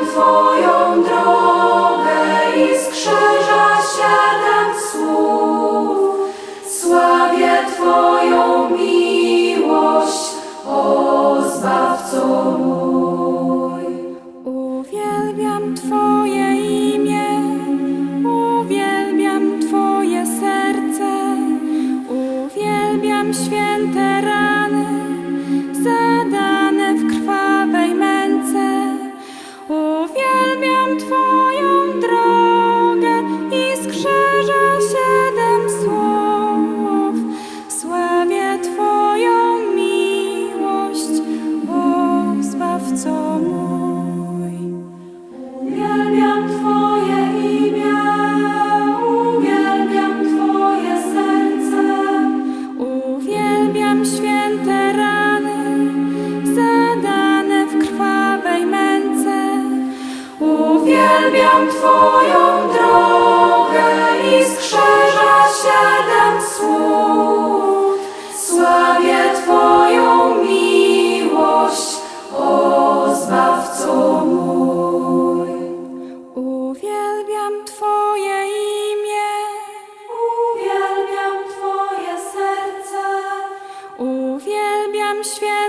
Twoją drogę i skrzyża siedem słów. Sławię Twoją miłość, o Zbawco mój. Uwielbiam Twoje imię, uwielbiam Twoje serce, uwielbiam święte Uwielbiam Twoją drogę i skrzyża siedem słów. Sławię Twoją miłość, o Zbawco mój. Uwielbiam Twoje imię, uwielbiam Twoje serce, uwielbiam świat.